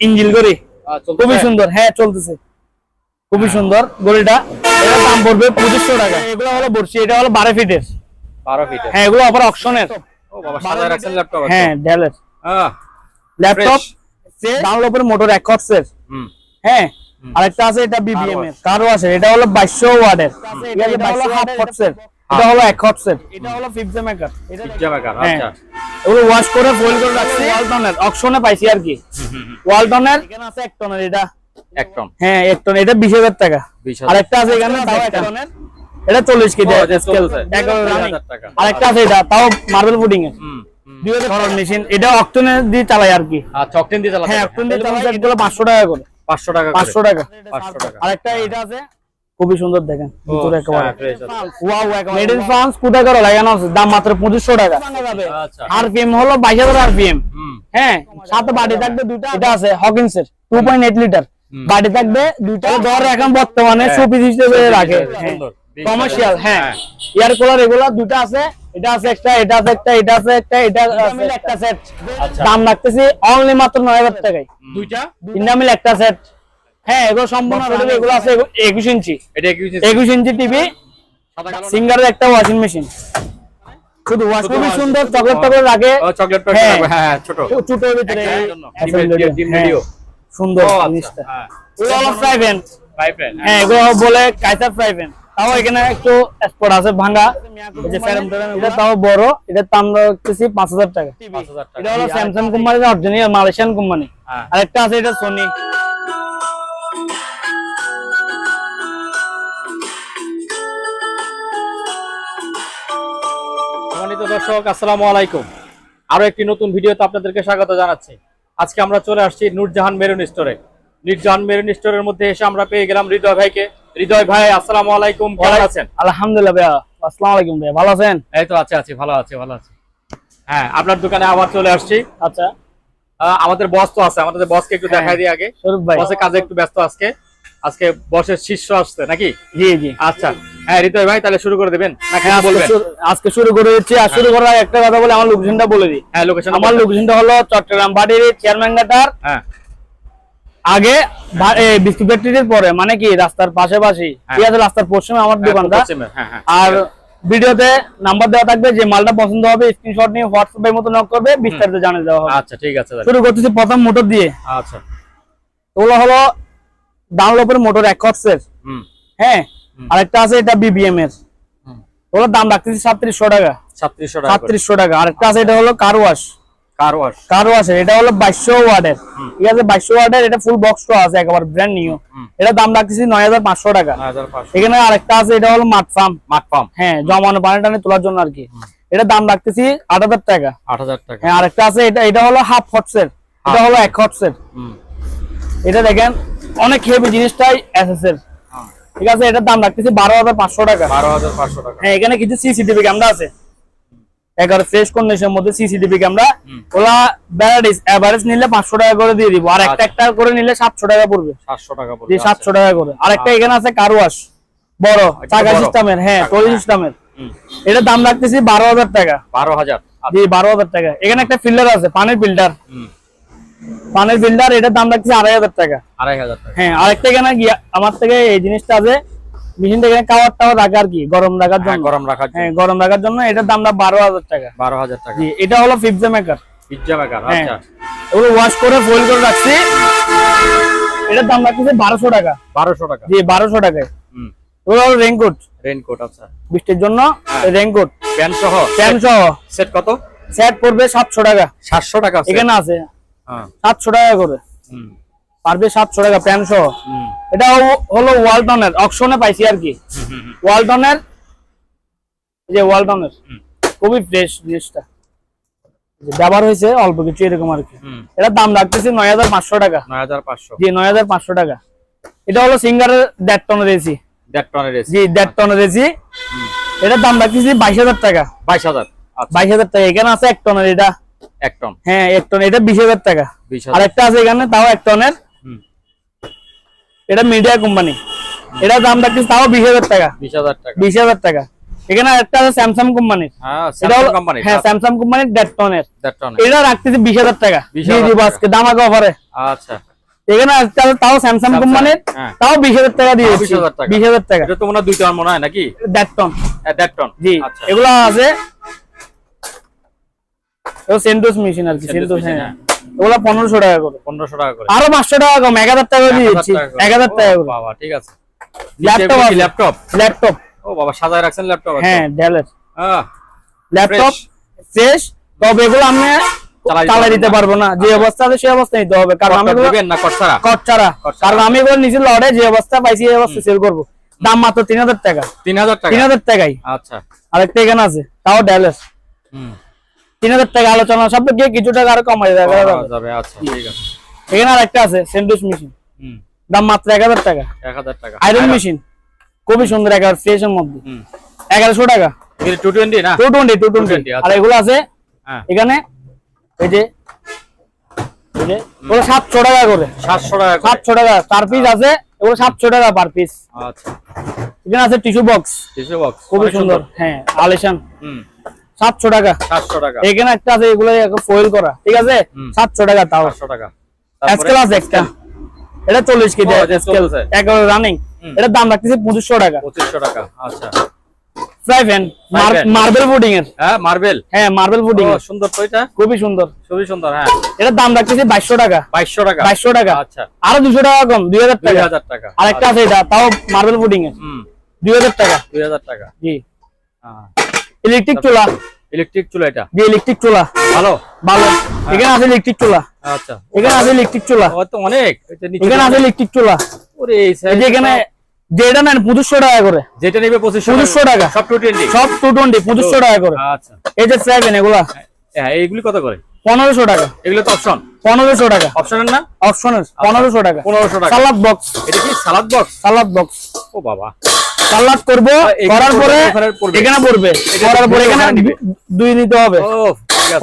ইঞ্জিল গড়ি? খুবই সুন্দর হ্যাঁ চলতেছে। খুবই সুন্দর গড়িটা। এটার দাম পড়বে পঁচিশশো টাকা। এগুলো হলো বর্ষি এটা হলো বারো ফিটের। বারো ফিটে হ্যাঁ এগুলো আবার অপশনের হ্যাঁ ডেলের ল্যাপটপ ডাউনলোডের মোটর এক হুম। হ্যাঁ আরেকটা আছে এটা বিবিএম এর কারও আছে এটা হলো 2200 ওয়াটের। ঠিক আছে এটা হাফ হর্সের এটা হলো এক এটা হলো ফিফথ মেকার এটা জামাকার হ্যাঁ। আচ্ছা। ওগুলো ওয়াশ করে করে রাখছি। ওয়ালটনের অকশনে পাইছি আর কি। ওয়ালটনের এখানে আছে এক টনের এটা। এক টন হ্যাঁ এক টন এটা 20000 টাকা। 20,000 আরেকটা আছে এখানে তাও এক টনের এটা 40 কেজি 40 11,000 টাকা। আরেকটা আছে এটা তাও মার্বেল ফুডিং এর। মেশিন এটা অক্টনে দিয়ে চালাই আর কি। আচ্ছা অকটেন দিয়ে চালাতে হ্যাঁ অক্টন দিয়ে চালাই এগুলো 500 টাকা করে। 500 টাকা করে। 500 টাকা। 500 টাকা। আরেকটা এটা আছে। খুবই সুন্দর দেখেন। ভিতরে একেবারে। হ্যাঁ, আছে। ওয়াও মেড ইন ফ্রান্স কোটা করে? লাগানো আছে। দাম মাত্র 2500 টাকা। আচ্ছা। আরপিএম হলো 22000 আরপিএম হ্যাঁ সাথে বাড়ি থাকবে দুইটা। এটা আছে হকিন্স এর 2.8 লিটার বাড়ি থাকবে দুইটা। দর এখন বর্তমানে হ্যাঁ, শোপিস হিসেবে রাখে। কমার্শিয়াল হ্যাঁ। হ্যাঁ। এয়ার কুলার এগুলো দুটো আছে। এটা আছে একটা এটা আছে একটা এটা আছে একটা এটা আছে একটা। সেট আচ্ছা। দাম রাখতেছি অনলি মাত্র 9000 টাকায়। দুইটা? তিনটা মিলে একটা সেট হ্যাঁ এগুলো সম্পূর্ণ এগুলো আছে একুশ ইঞ্চি এটা কি হইছে? একুশ ইঞ্চি টিভি না? সিঙ্গারের একটা ওয়াশিং মেশিন শুধু ওয়াশ শুধু সুন্দর চকলেট টকলেট রাখে চকলেট হ্যাঁ। হ্যাঁ হ্যাঁ ছোট ছোট ভিতরে ডিম-। ডিম হ্যাঁ, ভিডিও। সুন্দর জিনিসটা হ্যাঁ। এগুলো হলো ফ্রাই প্যান Five pen, হ্যাঁ। হ্যাঁ এগুলো বলে কাইসার ফ্রাই প্যান তাও এখানে একটু স্পট আছে ভাঙা যে এটা তাও বড় এটা দাম রাখতেছি পাঁচ হাজার টাকা 5,000 টাকা। এটা হলো স্যামসাং কোম্পানির অরিজিনাল মালয়েশিয়ান কোম্পানি হ্যাঁ। আরেকটা আছে এটা সোনি দর্শক আসসালামু আলাইকুম। আরও একটি নতুন ভিডিওতে আপনাদেরকে স্বাগত জানাচ্ছি। আজকে আমরা চলে আসছি নূরজাহান মেরুন স্টোরে। নূরজাহান মেরুন স্টোরের মধ্যে এসে আমরা পেয়ে গেলাম হৃদয় ভাইকে। হৃদয় ভাই আসসালামু আলাইকুম কেমন আছেন? আলহামদুলিল্লাহ ভাইয়া আসসালামু আলাইকুম ভাইয়া ভালো আছেন? এই তো আছে আছি ভালো আছে ভালো আছে। হ্যাঁ আপনার দোকানে আবার চলে আসছি। আচ্ছা। আমাদের বস তো আছে আমাদের বসকে একটু দেখাই দিই আগে। ভাই। বসের কাজে একটু ব্যস্ত আজকে। আজকে বসের শীর্ষ আসছে নাকি? জি জি। আচ্ছা। হ্যাঁ হৃদয় ভাই তাহলে শুরু করে দেবেন। হ্যাঁ, আজকে শুরু- করে দিচ্ছি আর শুরু করার একটা কথা বলে আমার লোকেশনটা বলে দিই। হ্যাঁ লোকেশন আমার লোকেশনটা হলো চট্টগ্রাম বাড়ির চেয়ারম্যান হ্যাঁ। আগে বিস্কুট ফ্যাক্টরির পরে মানে কি রাস্তার পাশাপাশি হ্যাঁ। ঠিক আছে রাস্তার পশ্চিমে আমার দোকানটা। পশ্চিমে, হ্যাঁ আর ভিডিওতে নাম্বার দেওয়া থাকবে যে মালটা পছন্দ হবে স্ক্রিনশট নিয়ে হোয়াটসঅ্যাপের মতো নক করবে বিস্তারিত জানিয়ে দেওয়া হবে। আচ্ছা ঠিক আছে শুরু করতেছি প্রথম মোটর দিয়ে। আচ্ছা। ওগুলো হলো ডাউনলোডের মোটর এক হুম। হ্যাঁ? আরেকটা আছে এটা বিবিএম এর। ওগুলোর দাম রাখতেছি সাতত্রিশশো টাকা। সাতত্রিশশো টাকা। সাতত্রিশশো টাকা। আরেকটা আছে এটা হলো কার ওয়াশ কার ওয়াশ কার ওয়াশের এটা হলো বাইশশো ওয়ার্ডের ঠিক আছে? বাইশশো ওয়ার্ডের এটা ফুল বক্স আছে একেবারে ব্র্যান্ড নিউ এটা দাম রাখতেছি নয় হাজার পাঁচশো টাকা। এখানে আরেকটা আছে এটা হলো মাঠ ফার্ম মাঠ হ্যাঁ জমানো পানি টানি তোলার জন্য আর কি। এটা দাম রাখতেছি আট হাজার টাকা। আট হাজার টাকা। হ্যাঁ আরেকটা আছে এটা এটা হলো হাফ হটসের এটা হলো এক হটসের এটা দেখেন অনেক হেভি জিনিসটাই এসএস এর হ্যাঁ। ঠিক আছে এটার দাম রাখতেছি বারো হাজার পাঁচশো টাকা। বারো হাজার পাঁচশো টাকা। হ্যাঁ এখানে কিছু সিসিটিভি ক্যামেরা আছে। এগারো ফ্রেশ কন্ডিশনের মধ্যে সিসিটিভি ক্যামেরা ওলা ভ্যারাইটিস এভারেজ নিলে পাঁচশো টাকা করে দিয়ে দিব। আর একটা আচ্ছা। একটা করে নিলে সাতশো টাকা পড়বে। সাতশো টাকা জি পড়বে সাতশো টাকা করে। আর একটা এখানে আছে কারওয়াশ বড় এটা চাকা সিস্টেমের হ্যাঁ টলি। সিস্টেমের। এটার দাম রাখতেছি বারো হাজার টাকা। বারো হাজার। জি বারো হাজার টাকা। এখানে একটা ফিল্টার আছে পানির ফিল্টার। পানির ফিল্টার এটার দাম রাখতেছি আড়াই হাজার টাকা। আড়াই হাজার টাকা। হ্যাঁ আরেকটা গিয়া- আমার থেকে এই জিনিসটা আছে মেশিনটা এখানে কাওয়ার টাওয়ার রাখা কি গরম রাখার হ্যাঁ, জন্য। গরম রাখার হ্যাঁ গরম রাখার জন্য এটার দামটা বারো হাজার টাকা। বারো হাজার টাকা। এটা হলো পিৎজা মেকার পিজ্জা মেকার হ্যাঁ আচ্ছা। ওগুলো ওয়াশ করে ফোল্ড করে রাখছি। এটার দাম রাখতেছে বারোশো টাকা। বারোশো টাকা। জি বারোশো টাকায়। হুম। ওগুলো হলো রেইনকোট রেনকোট আচ্ছা। বৃষ্টির জন্য হ্যাঁ। প্যান্ট সহ? প্যান্ট সহ। সেট কত? সেট পড়বে সাতশো টাকা। সাতশো টাকা? এখানে আছে। সাতশো টাকা করে। পারবে সাতশো টাকা হুম। এটা হলো ওয়ালটনের অকশনে পাইছি আর কি। ওয়ালটনের যে ওয়ালটনের খুবই ফ্রেশ জিনিসটা। ব্যবহার হয়েছে অল্প কিছু এরকম আর কি। এটার দাম রাখতেছি নয় হাজার পাঁচশো টাকা। নয় হাজার পাঁচশো। জি নয় হাজার পাঁচশো টাকা। এটা হলো সিঙ্গারের দেড় টনের এসি দেড় টনের এসি জি দেড় টনের এসি এটার দাম রাখতেছি বাইশ হাজার টাকা। বাইশ হাজার। আচ্ছা। বাইশ হাজার টাকা। এখানে আছে এক টনের এটা। এক টন? হ্যাঁ এক টন। এটা বিশ হাজার টাকা। আর একটা আছে এখানে তাও এক টনের। এটা মিডিয়া কোম্পানি। এটার দাম রাখতেছি তাও বিশ হাজার টাকা। বিশ হাজার টাকা। বিশ হাজার টাকা। এখানে একটা আছে স্যামসাং কোম্পানির হ্যাঁ কোম্পানি হ্যাঁ স্যামসাং কোম্পানির দেড় টনের। এটা রাখতেছি বিশ হাজার টাকা। 20,000 দিয়ে দিব। আজকে দামাকে অফারে। আচ্ছা। এখানে আছে তাও স্যামসাং কোম্পানির। হ্যাঁ। তাও বিশ হাজার টাকা দিয়ে তাও 20,000 টাকা। বিশ হাজার টাকা। এটা তো মনে হয় দুই টন মনে হয় নাকি? দেড় টন। দেড় টন। জি। আচ্ছা। এগুলো আছে সেন্টোস মেশিন আর কি সেন্টোস হ্যাঁ। এগুলো পনেরোশো টাকা করে। পনেরোশো টাকা করে। আরও পাঁচশো টাকা কম এক হাজার টাকা দিয়ে দিচ্ছি এক হাজার টাকা করে। বাবা ঠিক আছে। ল্যাপটপ। ল্যাপটপ ল্যাপটপ ও বাবা সাজায় রাখছেন ল্যাপটপ হ্যাঁ ডেলের হ্যাঁ ল্যাপটপ ফ্রেশ তবে এগুলো আমি চালাই দিতে। পারব না। যে অবস্থা আছে সেই অবস্থা নিতে হবে কারণ আমি এগুলো না কটসারা কট ছাড়া কট ছাড়া। কারণ আমি এগুলো নিজে লড়ে যে অবস্থা পাইছি এই অবস্থা সেল করব। দাম মাত্র তিন হাজার টাকা। তিন হাজার টাকা? তিন হাজার টাকাই। আচ্ছা। আরেকটা এখানে আছে তাও ডেলের হুম। তিন হাজার টাকা আলোচনা সব গিয়ে কিছু টাকা আরও কমাই যাবে আচ্ছা ঠিক আছে। এখানে আরেকটা আছে সেন্ডুইচ মেশিন। দাম মাত্র এক হাজার টাকা। এক হাজার টাকা। আয়রন মেশিন খুবই সুন্দর একেবারে ফ্রেশ এর মধ্যে। এগারোশো টাকা। টু টোয়েন্টি না? টু টোয়েন্টি টু টোয়েন্টি আর আচ্ছা। এগুলো আছে হ্যাঁ। এখানে এই যে ওগুলো সাতশো টাকা করে। সাতশো টাকা। সাতশো টাকা চার পিস আছে এগুলো সাতশো টাকা পার পিস আচ্ছা। এখানে আছে টিস্যু বক্স টিস্যু বক্স খুবই সুন্দর। হ্যাঁ আলিশান। হুম। সাতশো টাকা। সাতশো টাকা। এখানে একটা আছে এগুলো ফয়েল করা ঠিক আছে। সাতশো টাকা তাও। সাতশো টাকা। এসকেল আছে একটা। এটা চল্লিশ কেজি 40 একেবারে রানিং। এটার দাম রাখতেছে পঁচিশশো টাকা। পঁচিশশো টাকা আচ্ছা। ফ্রাই প্যান মার্বেল পুডিং এর। হ্যাঁ মার্বেল হ্যাঁ মার্বেল পুডিং ও সুন্দর তো এটা? খুবই সুন্দর। খুবই সুন্দর হ্যাঁ। এটার দাম রাখতেছে বাইশশো টাকা। বাইশশো টাকা? বাইশশো টাকা। আচ্ছা। আরও দুশো টাকা কম দুই হাজার টাকা। হাজার টাকা। আরেকটা আছে এটা তাও মার্বেল পুডিং এর। হুম। দুই হাজার টাকা। দুই হাজার টাকা। জি। হ্যাঁ ইলেকট্রিক চুলা। ইলেকট্রিক চুলা এটা? জি ইলেকট্রিক চুলা। ভালো? ভালো। এখানে আছে ইলেকট্রিক চুলা। আচ্ছা। এখানে আছে ইলেকট্রিক চুলা। ও তো অনেক। এটা নিচে এখানে আছে ইলেকট্রিক চুলা। ওরে এই সাইড যে এখানে যেটা নেন পঁচিশশো টাকা করে। যেটা নেবে পঁচিশশো টাকা। সব টু টোয়েন্টি সব টু টোয়েন্টি পঁচিশশো টাকা করে। আচ্ছা। এই যে সেভেন এগুলা। হ্যাঁ এইগুলি কত করে? পনেরোশো টাকা। এগুলো তো অপশন পনেরোশো টাকা। অপশনের না? অপশনের পনেরোশো টাকা। পনেরোশো টাকা। সালাদ বক্স এটা কি? সালাদ বক্স সালাদ বক্স ও বাবা। সালাদ করব করার পরে এখানে পড়বে। করার পরে এখানে দুই নিতে হবে।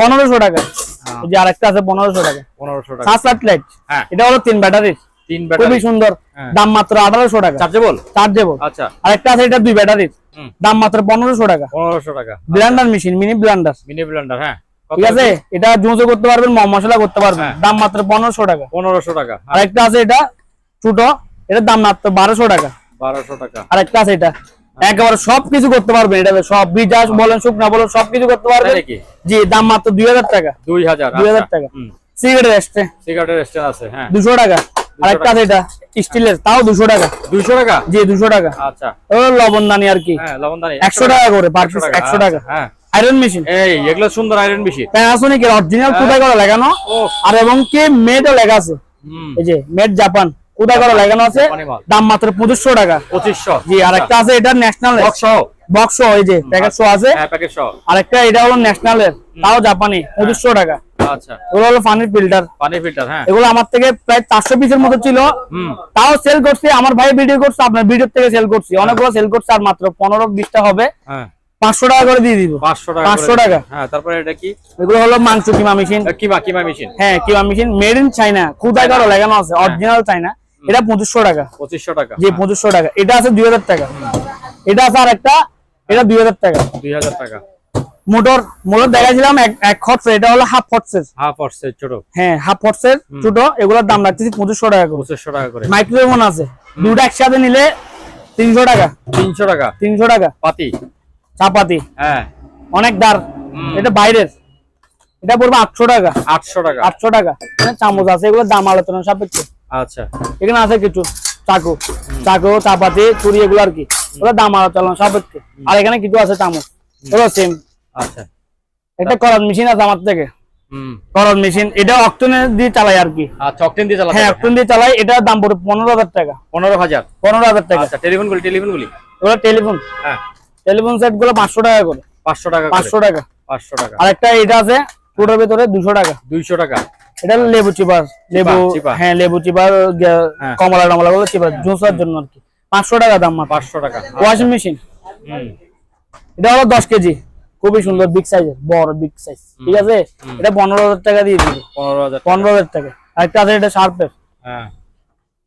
পনেরোশো টাকা। হ্যাঁ। যে আরেকটা আছে পনেরোশো টাকা। পনেরোশো টাকা। সাত সাত লাইট হ্যাঁ। এটা হলো তিন ব্যাটারির তিন খুবই সুন্দর। হ্যাঁ। দাম মাত্র আঠারোশো টাকা। চার্জেবল চার্জেবল আচ্ছা। আরেকটা আছে এটা দুই ব্যাটারির দাম মাত্র পনেরোশো টাকা। পনেরোশো টাকা। Blender machine mini blender mini blender হ্যাঁ। ঠিক আছে? এটা জুঁচো করতে পারবেন মশলা করতে পারবেন। হ্যাঁ। দাম মাত্র পনেরোশো টাকা। পনেরোশো টাকা। হ্যাঁ, আরেকটা আছে এটা ছোট। এটার দাম মাত্র বারোশো টাকা। বারোশো টাকা। আরেকটা আছে এটা। একেবারে সবকিছু করতে পারবেন এটা। সব বিজাস বলেন শুকনা বলেন সবকিছু করতে পারবেন। জি দাম মাত্র দুই হাজার টাকা। দুই হাজার দুই হাজার আচ্ছা। টাকা। সিগারেট আছে হ্যাঁ। দুশো টাকা। আরেকটা আছে এটা স্টিলের তাও দুশো টাকা। টাকা? জি দুশো টাকা। আচ্ছা। ও লবণদানি আর কি। হ্যাঁ লবণদানি একশো টাকা। করে পার পিস একশো টাকা। হ্যাঁ। আয়রন মেশিন এই এগুলো সুন্দর আয়রন বেশি প্যানাসোনিক এর অরিজিনাল হ্যাঁ। কোথায় করে লাগানো। আর এবং কি মেডও লেখা আছে। এই যে মেড জাপান কোথায় করে লাগানো আছে। দাম মাত্র পঁচিশশো টাকা। পঁচিশশো। জি আরেকটা আছে এটা ন্যাশনাল বক্স বক্স এই যে প্যাকেট শো আছে। হ্যাঁ প্যাকেট সহ। আরেকটা এটা হলো ন্যাশনাল এর তাও জাপানি পঁচিশশো টাকা। আচ্ছা। এগুলো হলো পানির ফিল্টার পানি ফিল্টার হ্যাঁ। এগুলো আমার থেকে প্রায় চারশো পিসের মতো ছিল। তাও সেল করছি। আমার ভাই ভিডিও করছে আপনার ভিডিও থেকে সেল করছি। অনেকগুলো সেল করছে আর মাত্র পনেরো বিশটা হবে। হ্যাঁ পাঁচশো টাকা করে দিয়ে দিব। পাঁচশো টাকা 500 টাকা। হ্যাঁ তারপরে এটা কি? এগুলো হলো মাংস কিমা মেশিন। কিমা কিমা মেশিন। হ্যাঁ কিমা মেশিন। মেড ইন কারও লাগানো আছে। অরিজিনাল চাইনা এটা পঁচিশশো টাকা। পঁচিশশো টাকা। জি পঁচিশশো টাকা। এটা আছে টাকা। এটা আছে আর একটা এটা টাকা। টাকা। মোটর মোটর দেখাছিলাম এক এক হটস এটা হলো হাফ হটসের হাফ ছোট। হ্যাঁ হাফ হটসের ছোট। এগুলোর দাম রাখতেছি পঁচিশশো টাকা করে। টাকা করে। মাইক্রোওভেন আছে। দুটো একসাথে নিলে তিনশো টাকা। তিনশো টাকা। তিনশো টাকা। পাতি। চাপাতি। হ্যাঁ। অনেক দার। এটা বাইরের। এটা পড়বে আটশো টাকা। আটশো টাকা। আটশো টাকা। চামচ আছে এগুলোর দাম আলোচনা সাপেক্ষে। আচ্ছা। এখানে আছে কিছু চাকু। চাকু চাপাতি চুরি এগুলো আর কি। ওগুলো দাম আলোচনা সাপেক্ষে। আর এখানে কিছু আছে চামচ। এগুলো সেম আচ্ছা। একটা করার মেশিন আছে আমার থেকে। করার মেশিন এটা অক্টনে দিয়ে চালাই আর কি। আচ্ছা অকটেন দিয়ে চালাতে হ্যাঁ। অক্টন দিয়ে চালাই। এটার দাম পড়বে পনেরো হাজার টাকা। পনেরো হাজার। পনেরো হাজার টাকা। আচ্ছা টেলিফোন গুলি টেলিফোন গুলি। এগুলো টেলিফোন। হ্যাঁ। টেলিফোন সেটগুলো পাঁচশো টাকা করে। পাঁচশো টাকা পাঁচশো টাকা। পাঁচশো টাকা। আর একটা এটা আছে পুরোর ভেতরে দুশো টাকা। দুইশো টাকা। এটা হলো লেবু চিপার লেবু হ্যাঁ লেবু চিপার হ্যাঁ। কমলা টমলা গুলো চিপার জুসার জন্য আর কি। পাঁচশো টাকা দাম পাঁচশো টাকা। ওয়াশিং মেশিন এটা হলো দশ কেজি। খুবই সুন্দর বিগ সাইজ বড় বিগ সাইজ ঠিক আছে? এটা পনেরো হাজার টাকা দিয়ে দিবে। পনেরো হাজার টাকা। পনেরো হাজার টাকা। আরেকটা আছে এটা শার্পের হ্যাঁ।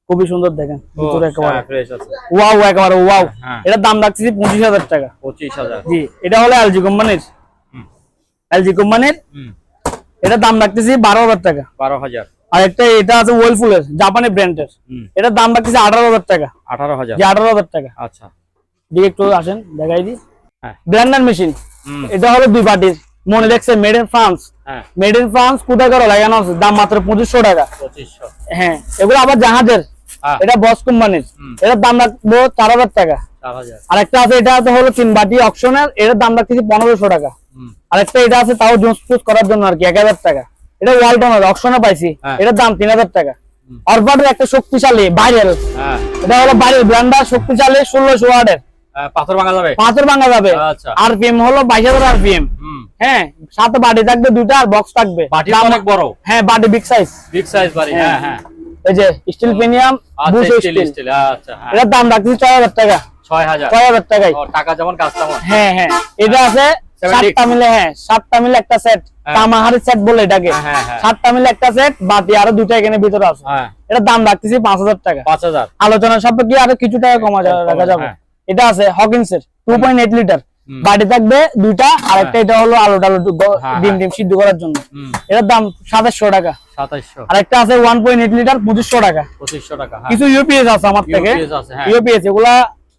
খুবই সুন্দর দেখেন ভিতরে একেবারে। হ্যাঁ, আছে। ওয়াও একেবারে ওয়াও হ্যাঁ। এটার দাম রাখতেছি পঁচিশ হাজার টাকা। পঁচিশ হাজার। জি এটা হলো এলজি কোম্পানির। হুম। এলজি কোম্পানির। হুম। এটার দাম রাখতেছি বারো হাজার টাকা। বারো হাজার। আর একটা এটা আছে ওয়েলফুলের জাপানি ব্র্যান্ডের এটার দাম রাখতেছে আঠারো হাজার টাকা। আঠারো হাজার। যে আঠারো হাজার টাকা। আচ্ছা। দিয়ে একটু আসেন দেখাই দিই। হ্যাঁ। ব্র্যান্ডার মেশিন এটা হলো দুই পার্টির মনে দেখছে মেড ইন ফ্রান্স হ্যাঁ। মেড ইন ফ্রান্স কোথায় করে লাগানো আছে? দাম মাত্র পঁচিশশো টাকা। হ্যাঁ এগুলো আবার জাহাজের। হ্যাঁ এটা বস কোম্পানির। এটার দাম রাখব চার হাজার টাকা। আর একটা আছে এটা তো হলো তিন বাটি অপশনের এটার দাম রাখতেছি পনেরোশো টাকা। আর একটা এটা আছে তাও জুস ফুস করার জন্য আর কি এক হাজার টাকা। এটা ওয়ালটনের অপশনে পাইছি। হ্যাঁ। এটার দাম তিন হাজার টাকা। হুম। একটা শক্তিশালী হ্যাঁ। এটা হলো বাইরের ব্র্যান্ডার শক্তিশালী ষোলোশো ওয়ার্ডের পাথর ভাঙা যাবে? পাঁচের ভাঙা যাবে। আচ্ছা। আরপিএম হলো বাইশ হাজার আরপিএম। হ্যাঁ সাথে বাটি থাকবে দুইটা আর বক্স থাকবে। বাটি অনেক বড়। হ্যাঁ বাটি বিগ সাইজ বিগ সাইজ বাড়ি হ্যাঁ হ্যাঁ। এই যে স্টিল প্রিমিয়াম আচ্ছা বুশ স্টিল স্টিল স্টিল আচ্ছা হ্যাঁ। এটার দাম রাখতেছি ছয় হাজার টাকা। ছয় হাজার। ছয় হাজার টাকায়। টাকা যেমন কাজ হ্যাঁ হ্যাঁ। এটা আছে সাতটা মিলে হ্যাঁ সাতটা মিলে একটা সেট হ্যাঁ। কামাহারি সেট বলে এটাকে। হ্যাঁ। সাতটা মিলে একটা সেট বাটি আরও দুইটা এখানে ভিতরে আছে। এটার দাম রাখতেছি পাঁচ হাজার টাকা। পাঁচ হাজার। আলোচনা সাপেক্ষে আরও কিছু টাকা কমা রাখা যাবে। এটা আছে হকিন্স এর। Two point eight litre. বাটি থাকবে দুইটা আর একটা এটা হলো আলু টালু হ্যাঁ, ডিম হ্যাঁ। ডিম সিদ্ধ করার জন্য। এটার দাম সাতাশশো টাকা। সাতাইশশো আর একটা আছে ওয়ান পয়েন্ট এইট লিটার পঁচিশশো টাকা। পঁচিশশো টাকা হ্যাঁ। কিছু ইউপিএস আছে আমার থেকে। হ্যাঁ। ইউপিএস এগুলা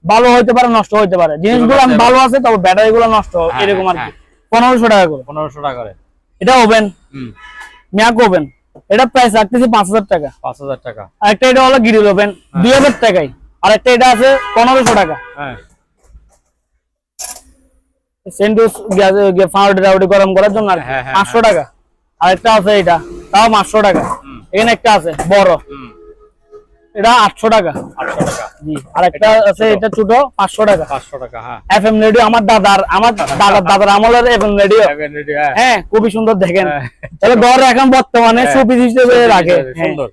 ভালো হইতে পারে নষ্ট হইতে পারে। জিনিসগুলো? ভালো আছে তবে ব্যাটারি গুলো নষ্ট হ্যাঁ, এরকম আর হ্যাঁ, কি পনেরোশো টাকা করে। পনেরোশো টাকা করে। এটা ওভেন ম্যাক ওভেন এটা প্রাইস রাখতেছি পাঁচ হাজার টাকা। পাঁচ হাজার টাকা। আর একটা এটা হলো গ্রিল ওভেন দুই হাজার টাকায়। আর একটা এটা আছে পনেরোশো টাকা। হ্যাঁ। সেন্টুস ফাউডি রাউডি গরম করার জন্য আর কি। হ্যাঁ, হ্যাঁ, পাঁচশো টাকা। আর একটা আছে এটা তাও পাঁচশো টাকা। এখানে একটা আছে বড়। এটা আটশো টাকা। জি আর একটা আছে এটা ছোট পাঁচশো টাকা। পাঁচশো টাকা হ্যাঁ। এফ এম রেডিও আমার দাদার আমার দাদার দাদার আমলের এফ এম রেডিও হ্যাঁ। হ্যাঁ খুবই সুন্দর দেখেন। হ্যাঁ। তাহলে ঘর এখন বর্তমানে হ্যাঁ। সুপিস হিসেবে রাখে। হ্যাঁ, সুন্দর।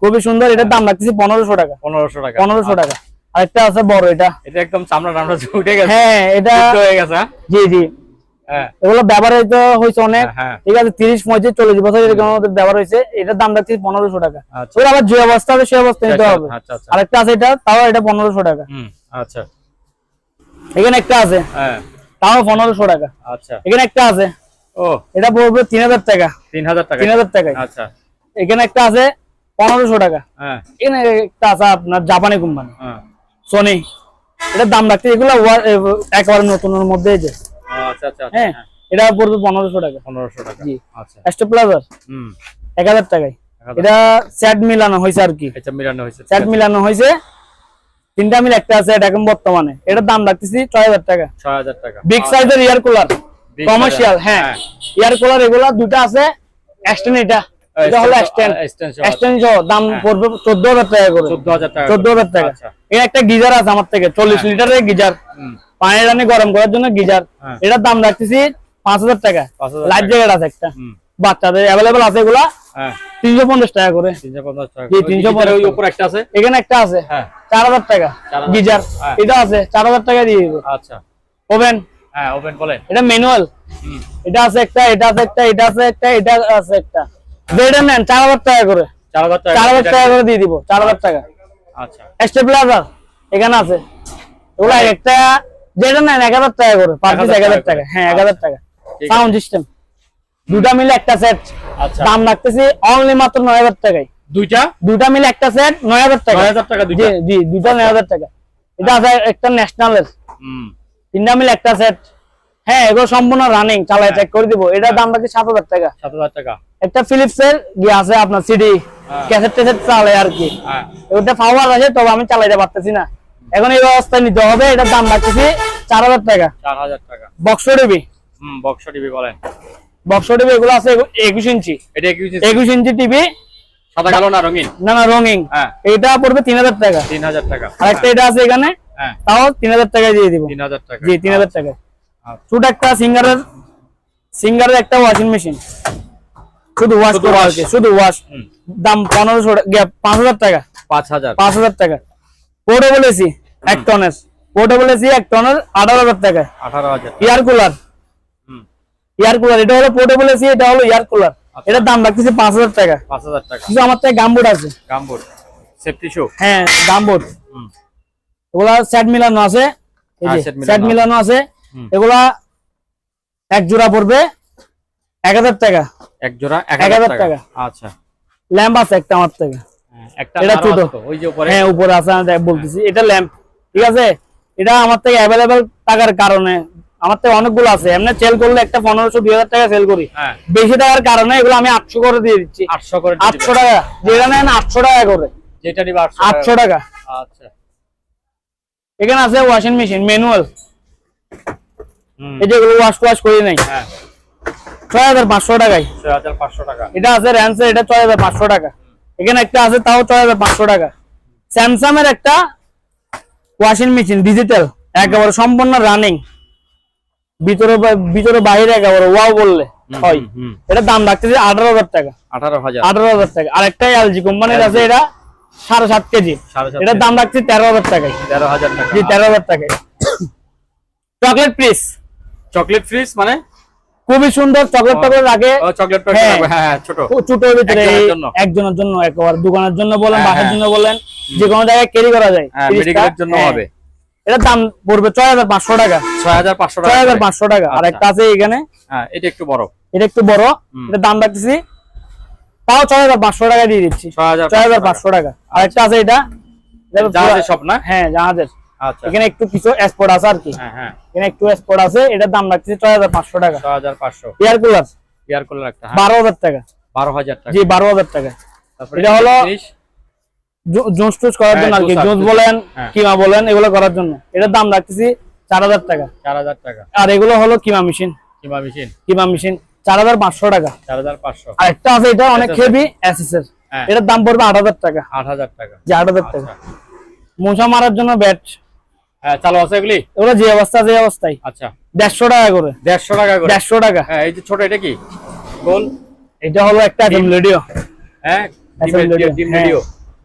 খুবই সুন্দর এটার দাম রাখতেছি পনেরোশো টাকা। পনেরোশো টাকা। পনেরোশো টাকা। আরেকটা আছে বড় এটা। এটা একদম চামড়া টামড়া উঠে গেছে। হ্যাঁ এটা হয়ে গেছে হ্যাঁ? জি জি। হ্যাঁ। এগুলো ব্যবহৃত হয়েছে অনেক। হ্যাঁ। ঠিক আছে তিরিশ পঁয়ত্রিশ চল্লিশ বছর এরকম আমাদের ব্যবহার হয়েছে। এটার দাম রাখছি পনেরোশো টাকা। আচ্ছা। ওর আবার যে অবস্থা হবে সে অবস্থা নিতে হবে। আচ্ছা আচ্ছা। আরেকটা আছে এটা তাও এটা পনেরোশো টাকা। আচ্ছা। এখানে একটা আছে। তাও পনেরোশো টাকা। আচ্ছা। এখানে একটা আছে। ও। এটা পড়বে তিন হাজার টাকা। তিন হাজার টাকা। তিন হাজার আচ্ছা। এখানে একটা আছে পনেরোশো টাকা। এখানে একটা আছে আপনার জাপানি কোম্পানি। সোনি এটার দাম রাখছে এগুলো একেবারে নতুনের মধ্যে যে। আচ্ছা আচ্ছা আচ্ছা, হ্যাঁ হ্যাঁ। এটা পড়বে পনেরোশো টাকা। পনেরোশো টাকা জি। আচ্ছা। হুম। এক হাজার টাকায়। এটা স্যাট মিলানো হয়েছে আর কি। এটা মিলানো হয়েছে স্যাট মিলানো হয়েছে। তিনটা মিল একটা আছে এটা এখন বর্তমানে। এটার দাম রাখতেছি ছয় হাজার টাকা। ছয় হাজার টাকা। বিগ সাইজের ইয়ার কুলার কমার্শিয়াল হ্যাঁ। ইয়ার কুলার এগুলা দুটা আছে। এক্সটেন এটা। এটা হলো এক্সটেনশন সহ দাম পড়বে চোদ্দ হাজার টাকা করে। চোদ্দ হাজার টাকা চোদ্দ হাজার টাকা। আচ্ছা। এর একটা গিজার আছে আমার থেকে চল্লিশ লিটারের গিজার। হুম। পানি রানি গরম করার জন্য গিজার। হ্যাঁ। এটার দাম রাখতেছি পাঁচ হাজার টাকা। লাইট টাকা। জ্যাকেট আছে একটা। বাচ্চাদের আছে এগুলা। হ্যাঁ। টাকা করে। তিনশো পঞ্চাশ টাকা জি, 350 ওই উপর একটা আছে? এখানে একটা আছে। হ্যাঁ। চার হাজার টাকা গিজার। এটা আছে চার হাজার টাকা দিয়ে দিব। আচ্ছা। ওভেন হ্যাঁ বলেন। এটা ম্যানুয়াল এটা আছে একটা এটা আছে একটা এটা আছে একটা এটা আছে একটা। যেটা নেন চার হাজার টাকা করে। চার হাজার টাকা করে। দিয়ে দিব চার হাজার টাকা। আচ্ছা। স্টেবিলাইজার এখানে আছে। ওগুলো একটা যেটা নেন এক হাজার টাকা করে। পার পিস 1000 এক হাজার টাকা হ্যাঁ এক হাজার টাকা। সাউন্ড সিস্টেম দুটা মিলে একটা সেট আচ্ছা। দাম রাখতেছি অনলি মাত্র নয় হাজার টাকায়। দুইটা? দুটা মিলে একটা সেট নয় হাজার টাকা। নয় হাজার টাকা জি দুইটা। জি দুটা নয় হাজার টাকা। এটা আছে একটা ন্যাশনালের হুম। তিনটা মিলে একটা সেট হ্যাঁ এগুলো সম্পূর্ণ রানিং চালাই চেক করে দিব। এটার দাম রাখছি সাত হাজার টাকা। সাত হাজার টাকা। একটা ফিলিপস এর আছে আপনার সিডি হ্যাঁ। ক্যাসেট ট্যাসেট চালে আর কি। হ্যাঁ। ওটা পাওয়ার আছে তবে আমি চালাইতে পারতেছি না। এখন এই ব্যবস্থায় নিতে হবে এটার দাম রাখতেছি চার হাজার টাকা। চার হাজার টাকা। বক্স টিভি হুম বক্স টিভি বলেন। বক্স টিভি এগুলো আছে একুশ ইঞ্চি। এটা একুশ ইঞ্চি। টিভি। সাদা কালো না রঙিন? না না রঙিং হ্যাঁ। এটা পড়বে তিন হাজার টাকা। তিন হাজার টাকা। আর একটা এটা আছে এখানে হ্যাঁ। তাও তিন হাজার টাকায় দিয়ে দিব। তিন হাজার টাকা। জি তিন হাজার টাকা ছোট একটা সিঙ্গারের সিঙ্গারের একটা ওয়াশিং মেশিন শুধু ওয়াশ শুধু করা। কি শুধু ওয়াশ দাম পনেরোশো পাঁচ হাজার টাকা। পাঁচ হাজার। পাঁচ হাজার টাকা। পোর্টেবল এসি এক টনের পোর্টেবল এসি এক টনের আঠারো হাজার টাকা। আঠারো হাজার। এয়ার কুলার হুম। এয়ার কুলার এটা হলো পোর্টেবল এসি এটা হলো এয়ার কুলার আচ্ছা। এটার দাম রাখতেছি পাঁচ হাজার টাকা। পাঁচ হাজার টাকা। কিন্তু আমার থেকে গামবোর্ড আছে। গামবোর্ড। সেফটি শো হ্যাঁ গামবোর্ড। হুম। এগুলা সেট মিলানো আছে। এই হ্যাঁ, মিলানো সেট মিলানো আছে। এগুলা এক জোড়া পড়বে এক হাজার টাকা। এক জোড়া এক হাজার টাকা। আচ্ছা। ল্যাম্প আছে একটা আমার থেকে। হ্যাঁ, এটা ছোট। ওই যে উপরে। হ্যাঁ উপরে আছে আমি দেখ বলতেছি। এটা ল্যাম্প ঠিক আছে? এটা আমার থেকে অ্যাভেলেবেল টাকার কারণে। আমার থেকে অনেকগুলো আছে। এমনি সেল করলে একটা পনেরোশো দুই হাজার টাকা সেল করি। হ্যাঁ। বেশি টাকার কারণে এগুলো আমি আটশো করে দিয়ে দিচ্ছি। আটশো করে আটশো টাকা। যেটা নেন আটশো টাকা করে। যেটা নিবে আটশো আটশো টাকা। আচ্ছা। এখানে আছে ওয়াশিং মেশিন ম্যানুয়াল এই ওয়াশ ওয়াশ করি নাই। হ্যাঁ। ছয় হাজার পাঁচশো টাকায়। ছয় হাজার পাঁচশো টাকা। এটা আছে র্যান্সের এটা ছয় হাজার পাঁচশো টাকা। এখানে একটা আছে তাও ছয় হাজার পাঁচশো টাকা। স্যামসাং এর একটা ওয়াশিং মেশিন ডিজিটাল একেবারে সম্পূর্ণ রানিং ভিতরে ভিতরে বাইরে একেবারে ওয়াও বললে হয়। এটা দাম রাখতেছে আঠারো হাজার টাকা। আঠারো হাজার। আঠারো হাজার টাকা। আর একটা এলজি কোম্পানির আছে এটা সাড়ে সাত কেজি। এটার দাম রাখছি তেরো হাজার টাকায়। তেরো হাজার টাকা। জি তেরো হাজার টাকায়। চকলেট পিস চকলেট ফ্রিজ মানে? খুবই সুন্দর চকলেট টকলেট রাখে চকলেট হ্যাঁ। হ্যাঁ হ্যাঁ ছোট। ও ভিতরে একজনের জন্য। একেবারে দোকানের জন্য বলেন হ্যাঁ, বাসার। জন্য বলেন যে কোনো জায়গায় ক্যারি করা যায়। হ্যাঁ মেডিকেলের জন্য। হবে। এটার দাম পড়বে ছয় হাজার পাঁচশো টাকা। ছয় হাজার পাঁচশো টাকা ছয় হাজার। পাঁচশো টাকা। আর আচ্ছা। একটা আছে এখানে। এটা একটু বড়। এটা একটু বড়। এটার দাম রাখতেছি। তাও ছয় হাজার পাঁচশো টাকা দিয়ে দিচ্ছি। ছয় হাজার পাঁচশো টাকা। আর একটা আছে এটা। এটা সব না? হ্যাঁ জাহাজের। এখানে একটু কিছু এক্সপোর্ট আছে আর কি। হ্যাঁ হ্যাঁ। এখানে একটু এক্সপোর্ট আছে এটার দাম রাখতেছি ছয় হাজার পাঁচশো টাকা। ছয় হাজার পাঁচশো। এয়ার কুলার এয়ার কুলার একটা বারো হাজার টাকা। বারো হাজার টাকা। জি বারো হাজার টাকা। এটা হলো- জুস টুস করার হ্যাঁ, জন্য আর কি। juice আর জুস কি। বলেন। কিমা বলেন এগুলো করার জন্য। এটার দাম রাখতেছি চার হাজার টাকা। চার হাজার টাকা। আর এগুলো হলো keema machine. Keema machine. Keema machine. চার হাজার পাঁচশো টাকা। চার হাজার পাঁচশো। আর একটা আছে এটা অনেক আচ্ছা, হেভি এসএস এর হ্যাঁ। এটার দাম পড়বে আট হাজার টাকা। আট হাজার টাকা। আট হাজার টাকা। আচ্ছা। মশা মারার জন্য ব্যাট চালু আছে এগুলি? এগুলো যে অবস্থা যে অবস্থায় আচ্ছা। দেড়শো টাকা করে। দেড়শো টাকা করে? দেড়শো টাকা। হ্যাঁ এই যে ছোট এটা কি? গোল এটা হলো একটা রেডিও। হ্যাঁ ডিম হ্যাঁ। রেডিও।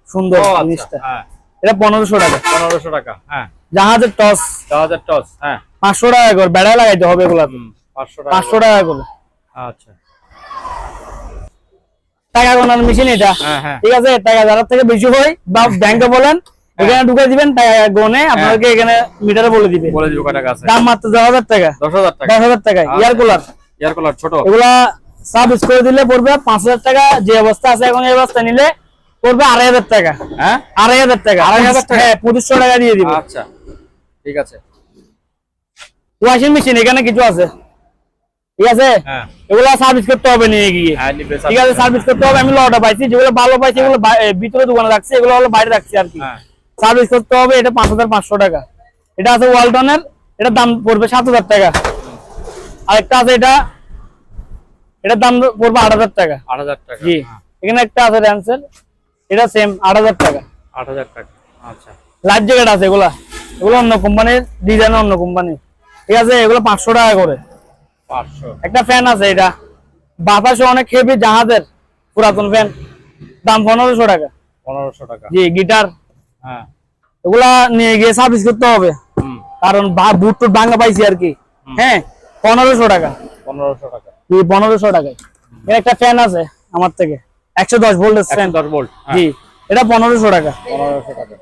সুন্দর আচ্ছা জিনিসটা। হ্যাঁ। এটা পনেরোশো টাকা। পনেরোশো টাকা হ্যাঁ। জাহাজের টস। দশ হাজার টস হ্যাঁ। পাঁচশো টাকা করে বেড়া লাগাইতে হবে এগুলা। পাঁচশো টাকা পাঁচশো টাকা করে। আচ্ছা। টাকা গোনার মেশিন এটা। হ্যাঁ হ্যাঁ। ঠিক আছে টাকা যারা থেকে বেশি হয় বা ব্যাংকে বলেন এখানে ঢুকে দিবেন গনে আপনাকে এখানে মিটারে বলে দিবে। বলে দিব টাকা আছে? দাম মাত্র দশ হাজার টাকা। দশ হাজার টাকা। দশ হাজার টাকা আচ্ছা। ইয়ার কুলার। কুলার ছোট। এগুলা সার্ভিস করে দিলে পড়বে পাঁচ হাজার টাকা। যে অবস্থা আছে এখন এই অবস্থা নিলে পড়বে আড়াই হাজার টাকা। হ্যাঁ? টাকা। টাকা? হ্যাঁ পঁচিশশো টাকা দিয়ে দিবে। আচ্ছা। ঠিক আছে। ওয়াশিং মেশিন এখানে কিছু আছে? ঠিক আছে? হ্যাঁ। এগুলা সার্ভিস করতে হবে নিয়ে গিয়ে। হ্যাঁ ঠিক আছে সার্ভিস করতে হবে। আমি লটা পাইছি। যেগুলো ভালো পাইছি এগুলো ভিতরে দোকানে রাখছি। এগুলো হলো বাইরে রাখছি আর কি। হ্যাঁ। সার্ভিস করতে হবে এটা পাঁচ হাজার পাঁচশো টাকা। এটা আছে ওয়ালটনের এটার দাম পড়বে সাত হাজার টাকা। আর একটা আছে এটা এটার দাম পড়বে আট হাজার টাকা। আট হাজার টাকা জি হ্যাঁ, এখানে একটা আছে র্যান্সের এটা সেম আট হাজার টাকা। আট হাজার টাকা আচ্ছা। লাইফ জ্যাকেট আছে এগুলা এগুলো অন্য কোম্পানির ডিজাইন অন্য কোম্পানির ঠিক আছে এগুলো পাঁচশো টাকা করে। পাঁচশো। একটা ফ্যান আছে এটা। বাতাসে অনেক হেভি জাহাজের পুরাতন ফ্যান দাম পনেরোশো টাকা। পনেরোশো টাকা। জি গিটার হ্যাঁ। এগুলা নিয়ে গিয়ে সার্ভিস করতে হবে। কারণ বুট টুট ভাঙা পাইছি আর কি। হ্যাঁ পনেরোশো টাকা। পনেরোশো টাকা। পনেরোশো টাকায়। এর একটা ফ্যান আছে আমার থেকে। একশো দশ ফ্যান দশ ভোল্ট জি এটা পনেরোশো টাকা। পনেরোশো টাকা।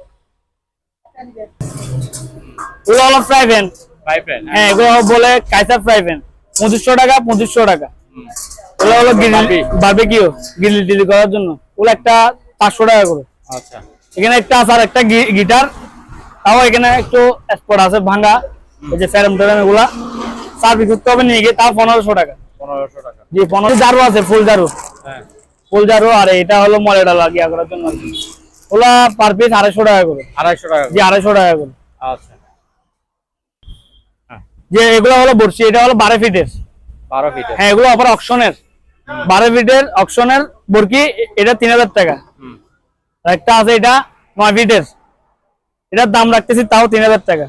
এগুলো হলো ফ্রাই ফ্যান ফাইভ ফ্যান হ্যাঁ। এগুলো বলে কাইসার ফ্রাই প্যান পঁচিশশো টাকা পঁচিশশো টাকা। ওগুলো হলো Barbie। বারবিকিউ গ্রিল টিল করার জন্য। ওগুলো একটা পাঁচশো টাকা করে। আচ্ছা। এখানে একটা আছে আর একটা গিটার তাও এখানে একটু স্পট আছে ভাঙা এই যে ফ্যারাম ট্যারাম এগুলা সার্ভিস করতে হবে নিয়ে গিয়ে তাও পনেরোশো টাকা। পনেরোশো টাকা। জি পনেরো জারু আছে ফুল জারু হ্যাঁ। ফুল জারু আর এটা হলো মলেটা লাগিয়া করার জন্য। ওগুলা পার পিস আড়াইশো টাকা করে। আড়াইশো টাকা জি আড়াইশো টাকা করে। আচ্ছা। যে এগুলো হলো বর্ষি এটা হলো বারো ফিটের। বারো ফিট হ্যাঁ এগুলো আবার অকশনের বারো ফিটের অকশনের বরকি এটা তিন হাজার টাকা। একটা আছে এটা নয় ফিটের। এটার দাম রাখতেছি তাও তিন হাজার টাকা।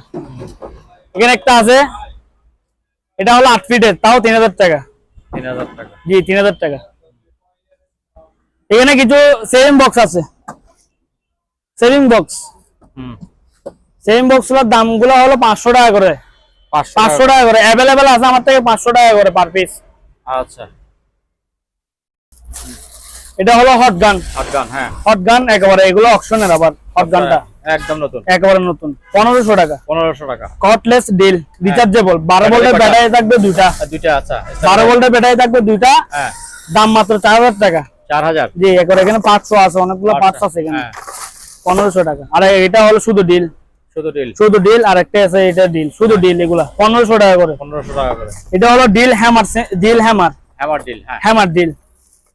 এখানে একটা আছে এটা হলো আট ফিটের তাও তিন হাজার টাকা। জি তিন হাজার টাকা। এখানে কিছু সেভিং বক্স আছে। সেভিং বক্স হুম। সেভিং বক্সগুলোর দামগুলো হলো পাঁচশো টাকা করে। পাঁচশো টাকা করে। অ্যাভেলেবেল আছে আমার থেকে পাঁচশো টাকা করে পার পিস আচ্ছা। এটা হলো হট গান আট গান হ্যাঁ। হট গান একেবারে এগুলো অপশনের আবার হট গানটা একদম নতুন। একেবারে নতুন পনেরোশো টাকা। পনেরোশো টাকা। কটলেস ডিল রিচার্জেবল বারো ভোল্টের ব্যাটারি থাকবে দুইটা। দুইটা আচ্ছা। বারো ভোল্টের ব্যাটারি থাকবে দুইটা। হ্যাঁ। দাম মাত্র চার হাজার টাকা। চার হাজার। জি একবার এখানে পাঁচশো আছে অনেকগুলো পাঁচশো আছে এখানে। হ্যাঁ। পনেরোশো টাকা। আর এটা হলো শুধু ডিল শুধু ডিল শুধু ডিল আর একটা আছে এটা ডিল শুধু ডিল এগুলা পনেরোশো টাকা করে। পনেরোশো টাকা করে। এটা হলো drill hammer drill hammer hammer drill হ্যাঁ। হ্যামার ডিল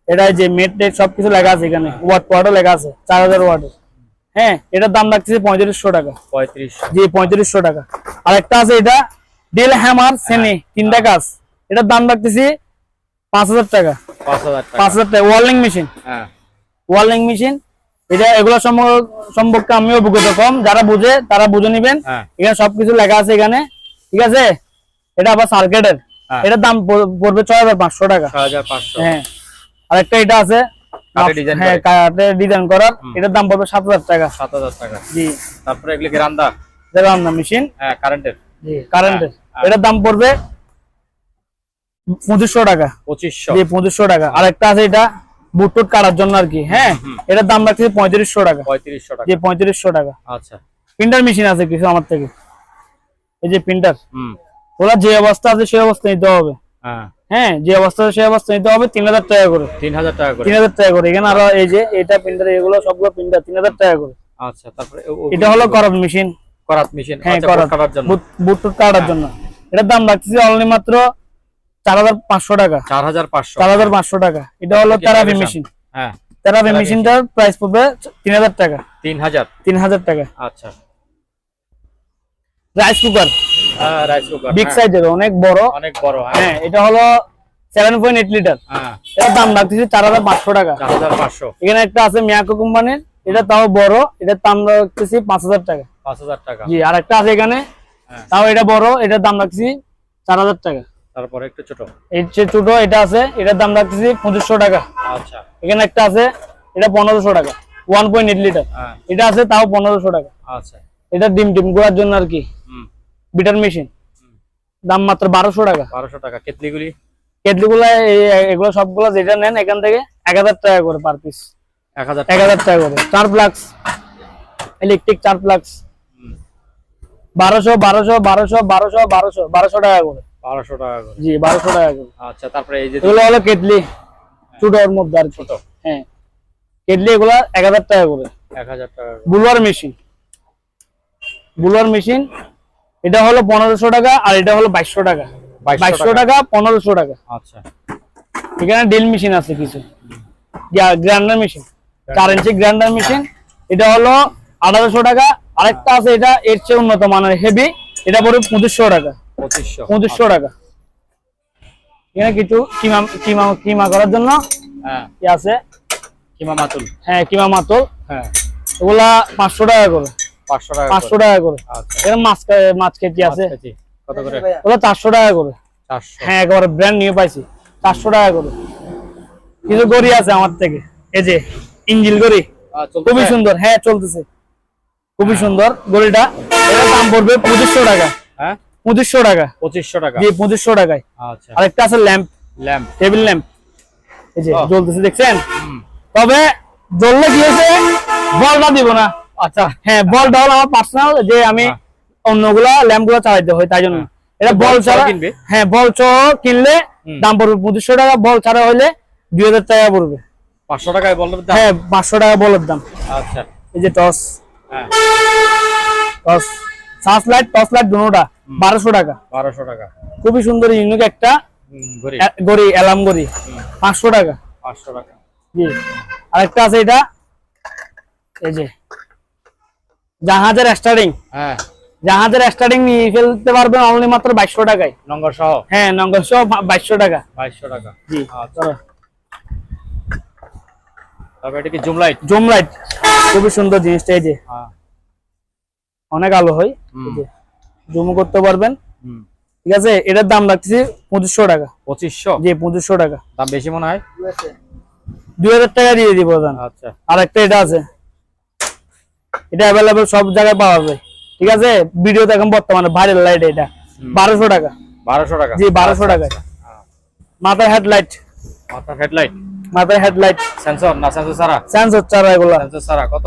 এটা যে মেট টেট সবকিছু লেখা আছে এখানে। ওয়াট ওয়াটও লেখা আছে চার হাজার ওয়াটের হ্যাঁ এটার দাম রাখতেছি পঁয়ত্রিশশো টাকা। পঁয়ত্রিশ জি পঁয়ত্রিশশো টাকা। আর একটা আছে এটা ডিল হ্যামার সেনি তিনটা কাজ। এটার দাম রাখতেছি পাঁচ হাজার টাকা। পাঁচ হাজার টাকা। ওয়ার্লিং মেশিন হ্যাঁ। ওয়ার্লিং মেশিন এটা এগুলো সম্পর্ক- সম্পর্কে আমি অভিজ্ঞত কম। যারা বুঝে তারা বুঝে নিবেন। হ্যাঁ। এখানে সবকিছু লেখা আছে এখানে। ঠিক আছে? এটা আবার সার্কেটের হ্যাঁ। এটার দাম পড়বে ছয় হাজার পাঁচশো টাকা। ছয় হ্যাঁ আরেকটা এটা আছে। হ্যাঁ ডিজাইন করার এটার দাম পড়বে সাত হাজার টাকা। সাত হাজার টাকা। জি। তারপরে এগুলি কি রান্দা মেশিন হ্যাঁ কারেন্টের জি কারেন্টের হ্যাঁ। এটার দাম পড়বে পঁচিশশো টাকা। পঁচিশশো। জি পঁচিশশো টাকা। আরেকটা আছে এটা বুট টুট কাটার জন্য আর কি। হ্যাঁ এটার দাম রাখছি পঁয়ত্রিশশো টাকা। পঁয়ত্রিশশো টাকা। জি পঁয়ত্রিশশো টাকা। আচ্ছা। প্রিন্টার মেশিন আছে কিছু আমার থেকে। এই যে প্রিন্টার হুম। ওরা যে অবস্থা আছে সেই অবস্থা নিতে হবে। হ্যাঁ। হ্যাঁ যে অবস্থা সেই অবস্থা নিতে হবে তিন হাজার টাকা করে। তিন হাজার টাকা করে। তিন হাজার টাকা করে। এখানে আরও এই যে এটা প্রিন্টার এগুলো সবগুলো প্রিন্টার তিন হাজার টাকা করে। আচ্ছা তারপরে এটা হলো করাত মেশিন করাত মেশিন হ্যাঁ আচ্ছা, করাত। কাটার জন্য। বুট কাটার জন্য। এটার দাম রাখতেছি অনলি মাত্র চার হাজার পাঁচশো টাকা। চার হাজার পাঁচশো। চার হাজার পাঁচশো টাকা। এটা হলো কি মেশিন হ্যাঁ। থেরাপি মেশিনটার প্রাইস পড়বে তিন হাজার টাকা। তিন হাজার। তিন হাজার টাকা। আচ্ছা। রাইস কুকার হ্যাঁ রাইস কুকার বিগ সাইজের অনেক বড়। অনেক বড় হ্যাঁ। হ্যাঁ এটা হলো লিটার হ্যাঁ। দাম রাখতেছি চার হাজার পাঁচশো টাকা। এখানে একটা আছে মিয়াকো কোম্পানির এটা তাও বড় এটার দাম রাখতেছি টাকা। পাঁচ হাজার টাকা। জি আর একটা আছে এখানে। হ্যাঁ। তাও এটা বড় এটার দাম রাখছি চার হাজার টাকা। তারপরে একটু ছোট। এটা আছে এটার দাম রাখতেছি পঁচিশশো টাকা। আচ্ছা। এখানে একটা আছে এটা পনেরোশো টাকা ওয়ান পয়েন্ট এইট লিটার এটা আছে তাও পনেরোশো টাকা। আচ্ছা। এটা ডিম ডিম করার জন্য আর কি। Beater machine. দাম মাত্র বারোশো টাকা। বারোশো টাকা। কেতলিগুলি? কেটলিগুলো এগুলো সবগুলো যেটা নেন এখান থেকে এক হাজার টাকা করে পার পিস এক হাজার এক হাজার টাকা করে। চার প্লাক্স। ইলেকট্রিক চার প্লাক্স। বারোশো বারোশো বারোশো বারোশো বারোশো বারোশো টাকা করে। বারোশো টাকা করে। জি বারোশো টাকা করে। আচ্ছা তারপরে এই যে এগুলো হলো কেটলি ছোটোর মধ্যে আর ছোট। হ্যাঁ। কেটলি এগুলো এক হাজার টাকা করে। এক হাজার টাকা। বুলোয়ার মেশিন। বুলোয়ার মেশিন এটা হলো পনেরোশো টাকা আর এটা হলো বাইশশো টাকা। 2200 বাইশশো টাকা পনেরোশো টাকা। আচ্ছা। এখানে ড্রিল মেশিন আছে কিছু। গ্রাইন্ডার মেশিন চার ইঞ্চি গ্রাইন্ডার মেশিন এটা হলো আঠারোশো টাকা। আরেকটা আছে এটা এর চেয়ে উন্নত মানের হেভি এটা পড়বে পঁচিশশো টাকা। পঁচিশশো। টাকা। এখানে কিছু কিমা কিমা কিমা করার জন্য হ্যাঁ। কি আছে। কিমা মাতুল। হ্যাঁ কিমা মাতল। হ্যাঁ। এগুলা পাঁচশো টাকা করে। পাঁচশো টাকা করে। আচ্ছা। এখানে মাছ মাছ কেজি আছে। পাঁচ কত করে? ওগুলো চারশো টাকা করে। হ্যাঁ একেবারে ব্র্যান্ড নিয়ে পাইছি। চারশো টাকা করে। কিছু গড়ি আছে আমার থেকে। এই যে ইঞ্জিল গড়ি। খুবই সুন্দর। হ্যাঁ চলতেছে। খুবই সুন্দর গড়িটা। এটার দাম পড়বে পঁচিশশো টাকা। হ্যাঁ? পঁচিশশো টাকা। পঁচিশশো টাকা। জি পঁচিশশো টাকায়। আচ্ছা। আরেকটা আছে ল্যাম্প। ল্যাম্প। Table lamp. এই যে। জ্বলতেছে দেখছেন? তবে জ্বললে কি হয়েছে? বলটা দিব না। আচ্ছা হ্যাঁ হলো আমার পার্সোনাল যে আমি হ্যাঁ। অন্যগুলা চালাইতে হয় তাই জন্য। এটা বল বল ছাড়া কিনবে? হ্যাঁ বল সহ কিনলে দাম পড়বে পঁচিশশো টাকা বল ছাড়া হলে দুই হাজার টাকা পড়বে। পাঁচশো টাকায় বললাম দাম? হ্যাঁ পাঁচশো টাকা বলের দাম। আচ্ছা। এই যে টস হ্যাঁ। Torch search light torch light বারোশো টাকা। বারোশো টাকা। খুবই সুন্দর ইউনিক একটা গড়ি অ্যালার্ম গড়ি পাঁচশো টাকা। পাঁচশো টাকা। জি। আরেকটা আছে এটা। এই যে। জাহাজের স্টার্টিং হ্যাঁ। জাহাজের স্টার্টিং নিয়ে ফেলতে পারবেন অনলি মাত্র বাইশশো টাকায়। নম্বর সহ? হ্যাঁ নঙ্গরশো বাইশশো টাকা। বাইশশো টাকা। জি। আচ্ছা। তারপর এটা কি জুম লাইট জুম লাইট খুবই সুন্দর জিনিসটা এই যে। হ্যাঁ। অনেক আলো হয়। জুমও করতে পারবেন। হুম। ঠিক আছে এটার দাম রাখতেছি পঁচিশশো টাকা। পঁচিশশো? জি পঁচিশশো টাকা। দাম বেশি মনে হয়? দুই হাজার টাকা দিয়ে দিব আচ্ছা। আর একটা এটা আছে। এটা অ্যাভেলেবেল সব জায়গায় পাওয়া যায়। ঠিক আছে? ভিডিও এখন বর্তমানে ভাইরাল লাইট এটা। বারোশো টাকা। বারোশো টাকা। জি বারোশো টাকায় হ্যাঁ। মাথায় হেডলাইট মাথার হেডলাইট মাথায় হেডলাইট সেন্সর না সেন্সর ছাড়া? সেন্স হচ্ছে আর এগুলো। সেন্সর ছাড়া কত?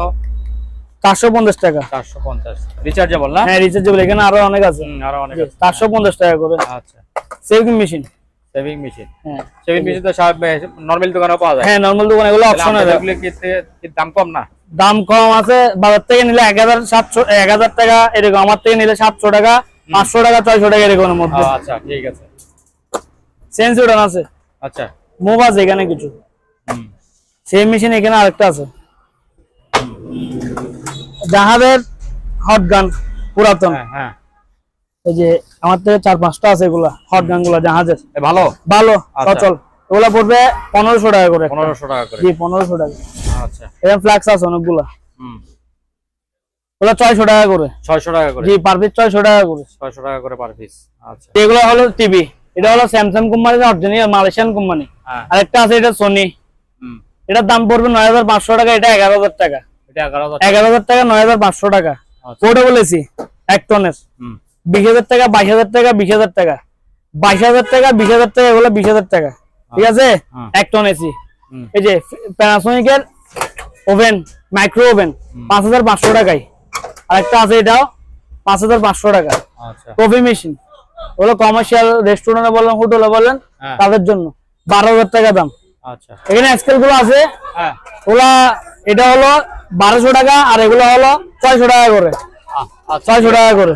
চারশো পঞ্চাশ টাকা। চারশো পঞ্চাশ। রিচার্জেবল না? হ্যাঁ রিচার্জেবল এখানে আরও অনেক আছে। আরও অনেক আছে। চারশো পঞ্চাশ টাকা করে। আচ্ছা। সেভিং মেশিন সেভিং মেশিন হ্যাঁ। সেভিং মেশিন তো নর্মাল দোকানেও পাওয়া যায়। হ্যাঁ নর্মাল দোকান এগুলো অপশন আছে। এগুলো কি দাম কম না? দাম কম আছে বাজার থেকে নিলে এক হাজার সাতশো এক হাজার টাকা এরকম। আমার থেকে নিলে সাতশো টাকা পাঁচশো টাকা ছয়শো টাকা এরকমের ও, মধ্যে। আচ্ছা ঠিক আছে। সেন্স উঠান আছে। আচ্ছা। মুভ আছে এখানে কিছু। সেম মেশিন এখানে আরেকটা আছে। জাহাজের হট গান পুরাতন। হ্যাঁ হ্যাঁ। এই যে আমার থেকে চার পাঁচটা আছে এগুলা হট গানগুলা জাহাজের। ভালো? ভালো আচ্ছা। সচল এগুলা পড়বে পনেরোশো টাকা করে পনেরোশো টাকা করে। জি পনেরোশো টাকা। আচ্ছা। এরকম ফ্লাক্স আছে অনেকগুলা। হুম। ওগুলা ছয়শো টাকা করে। ছয়শো টাকা করে। জি পার পিস ছয়শো টাকা করে। ছয়শো টাকা করে পার পিস আচ্ছা। এগুলো হলো টিভি এটা হলো স্যামসাং কোম্পানির অরিজিনাল মালয়েশিয়ান কোম্পানি আরেকটা আছে এটা সোনি এটার দাম পড়বে নয় হাজার পাঁচশো টাকা এটা এগারো হাজার টাকা। এগারো হাজার টাকা। নয় হাজার পাঁচশো টাকা। আচ্ছা। বলেছি এক টনের হুম। বিশ হাজার টাকা বাইশ হাজার টাকা বিশ হাজার টাকা। বাইশ হাজার টাকা বিশ হাজার টাকা এগুলো বিশ হাজার টাকা। ঠিক আছে? হ্যাঁ। এক টন এসি এই যে প্যানাসোনিকের ওভেন মাইক্রো ওভেন পাঁচ হাজার পাঁচশো টাকায়। আরেকটা আছে এটাও পাঁচ হাজার পাঁচশো টাকা। আচ্ছা। কফি মেশিন ওগুলো কমার্শিয়াল রেস্টুরেন্টে বললেন হোটেলে বললেন হ্যাঁ। তাদের জন্য। বারো হাজার টাকা দাম। আচ্ছা। এখানে স্কেলগুলো আছে। হ্যাঁ। ওগুলা এটা হলো বারোশো টাকা আর এগুলো হলো ছয়শো টাকা করে। আচ্ছা। ছয়শো টাকা করে।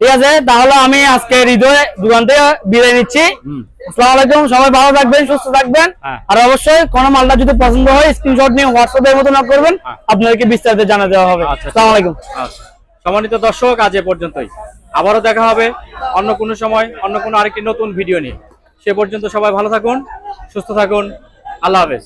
ঠিক আছে তাহলে আমি আজকে হৃদয় দোকান থেকে বিদায় নিচ্ছি। হুম। আসসালামু আলাইকুম সবাই ভালো থাকবেন সুস্থ থাকবেন। হ্যাঁ। আর অবশ্যই কোনো মালটা যদি পছন্দ হয় স্ক্রিনশট নিয়ে হোয়াটসঅ্যাপের মতো না করবেন হ্যাঁ। আপনাদেরকে বিস্তারিত জানা দেওয়া হবে। আচ্ছা। আসসালামু আলাইকুম। আচ্ছা। সম্মানিত দর্শক আজ এ পর্যন্তই। আবারও দেখা হবে অন্য কোনো সময় অন্য কোনো আরেকটি নতুন ভিডিও নিয়ে। সে পর্যন্ত সবাই ভালো থাকুন সুস্থ থাকুন। আল্লাহ হাফেজ।